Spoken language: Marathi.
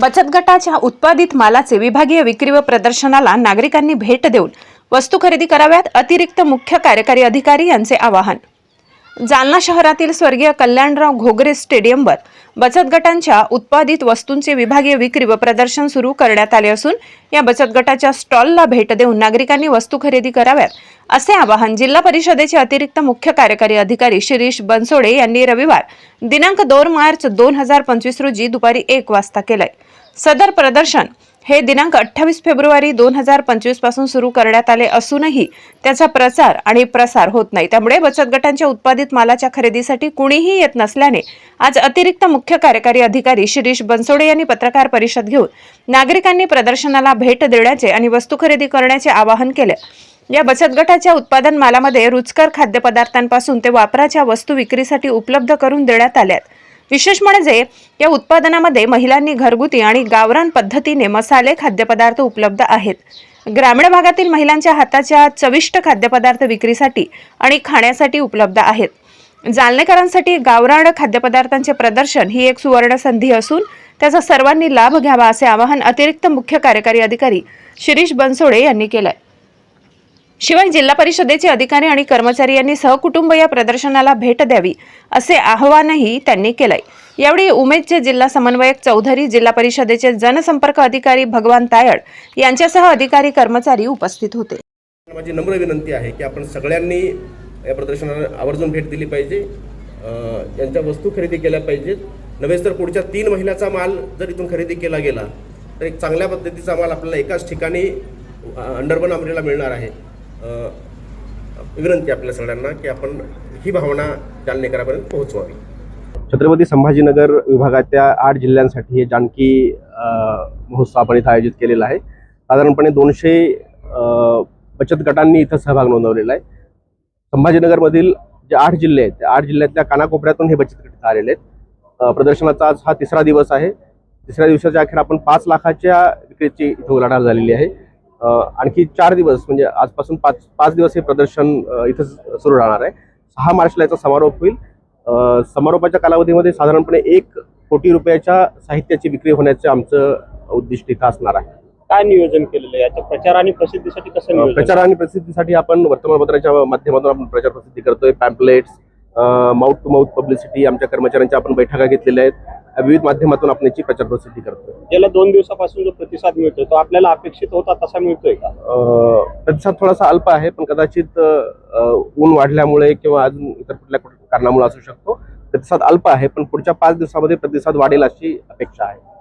बचत गटाच्या उत्पादित मालाचे विभागीय विक्री व प्रदर्शनाला नागरिकांनी भेट देऊन वस्तू खरेदी कराव्यात अतिरिक्त मुख्य कार्यकारी अधिकारी यांचे आवाहन. जालना शहरातील स्वर्गीय कल्याणराव घोगरे स्टेडियमवर बचत गटांच्या उत्पादित वस्तूंचे विभागीय विक्री व प्रदर्शन सुरू करण्यात आले असून या बचत गटाच्या स्टॉलला भेट देऊन नागरिकांनी वस्तू खरेदी कराव्यात असे आवाहन जिल्हा परिषदेचे अतिरिक्त मुख्य कार्यकारी अधिकारी शिरीष बनसोडे यांनी रविवार दिनांक दोन मार्च दोन हजार पंचवीस रोजी दुपारी एक वाजता केलंय. सदर प्रदर्शन हे दिनांक अठ्ठावीस फेब्रुवारी दोन हजार पंचवीसपासून सुरू करण्यात आले असूनही त्याचा प्रचार आणि प्रसार होत नाही. त्यामुळे बचत गटांच्या उत्पादित मालाच्या खरेदीसाठी कुणीही येत नसल्याने आज अतिरिक्त मुख्य कार्यकारी अधिकारी शिरीष बनसोडे यांनी पत्रकार परिषद घेऊन नागरिकांनी प्रदर्शनाला भेट देण्याचे आणि वस्तू खरेदी करण्याचे आवाहन केले. या बचत गटाच्या उत्पादन मालामध्ये रुचकर खाद्यपदार्थांपासून ते वापराच्या वस्तू विक्रीसाठी उपलब्ध करून देण्यात आल्यात. विशेष म्हणजे या उत्पादनामध्ये महिलांनी घरगुती आणि गावरान पद्धतीने मसाले खाद्यपदार्थ उपलब्ध आहेत. ग्रामीण भागातील महिलांच्या हाताच्या चविष्ट खाद्यपदार्थ विक्रीसाठी आणि खाण्यासाठी उपलब्ध आहेत. जालनेकरांसाठी गावरान खाद्यपदार्थांचे प्रदर्शन ही एक सुवर्ण संधी असून त्याचा सर्वांनी लाभ घ्यावा असे आवाहन अतिरिक्त मुख्य कार्यकारी अधिकारी शिरीष बनसोडे यांनी केलंय. शिवाय जिल्हा परिषदेचे अधिकारी आणि कर्मचारी यांनी सहकुटुंब या प्रदर्शनाला भेट द्यावी असे आवाहनही त्यांनी केलंय. यावेळी उमेदचे जिल्हा समन्वयक चौधरी जिल्हा परिषदेचे जनसंपर्क अधिकारी भगवान तायड यांच्यासह अधिकारी कर्मचारी उपस्थित होते. माझी नम्र विनंती आहे की आपण सगळ्यांनी या प्रदर्शनाला आवर्जून भेट दिली पाहिजे. यांच्या वस्तू खरेदी केल्या पाहिजेत. नव्हेच तर पुढच्या तीन महिन्याचा माल जर इथून खरेदी केला गेला तर एक चांगल्या पद्धतीचा माल आपल्याला एकाच ठिकाणी अंडरबन आमरेला मिळणार आहे. विनंती आपल्या सगळ्यांना की आपण ही भावना जालनेकरापर्यंत पोहोचवावी. छत्रपती संभाजीनगर विभागाच्या आठ जिल्ह्यांसाठी हे जानकी महोत्सव आपण इथं आयोजित केलेला आहे. साधारणपणे दोनशे बचत गटांनी इथं सहभाग नोंदवलेला आहे. संभाजीनगरमधील जे आठ जिल्हे आहेत त्या आठ जिल्ह्यातल्या कानाकोपऱ्यातून हे बचत गट आलेले आहेत. प्रदर्शनाचा आज हा तिसरा दिवस आहे. तिसऱ्या दिवसाच्या अखेर आपण पाच लाखाच्या विक्रीची इथं उलाढाल झालेली आहे. आणखी चार दिवस म्हणजे आजपासून पाच पाच दिवस हे प्रदर्शन इथं सुरू राहणार आहे. सहा मार्चला याचा समारोप होईल. समारोपाच्या कालावधीमध्ये साधारणपणे एक कोटी रुपयाच्या साहित्याची विक्री होण्याचं आमचं उद्दिष्ट इथं असणार आहे. काय नियोजन केलेलं आहे? याच्या प्रचार आणि प्रसिद्धीसाठी कसं प्रचार आणि प्रसिद्धीसाठी आपण वर्तमानपत्राच्या माध्यमातून आपण प्रचार प्रसिद्धी करतोय. Pamphlets mouth to mouth publicity आमच्या कर्मचाऱ्यांच्या आपण बैठका घेतलेल्या आहेत. विविध माध्यमातून आपण याची प्रचार प्रसिद्धी करतोय. गेल्या दोन दिवसापासून जो प्रतिसाद मिळतोय तो आपल्याला अपेक्षित होता तसा मिळतोय का? अ, प्रतिसाद थोडासा अल्प आहे पण कदाचित ऊन वाढल्यामुळे किंवा अजून इतर कुठल्या कुठल्या कारणामुळे असू शकतो. प्रतिसाद अल्प आहे पण पुढच्या पाच दिवसामध्ये प्रतिसाद वाढेल अशी अपेक्षा आहे.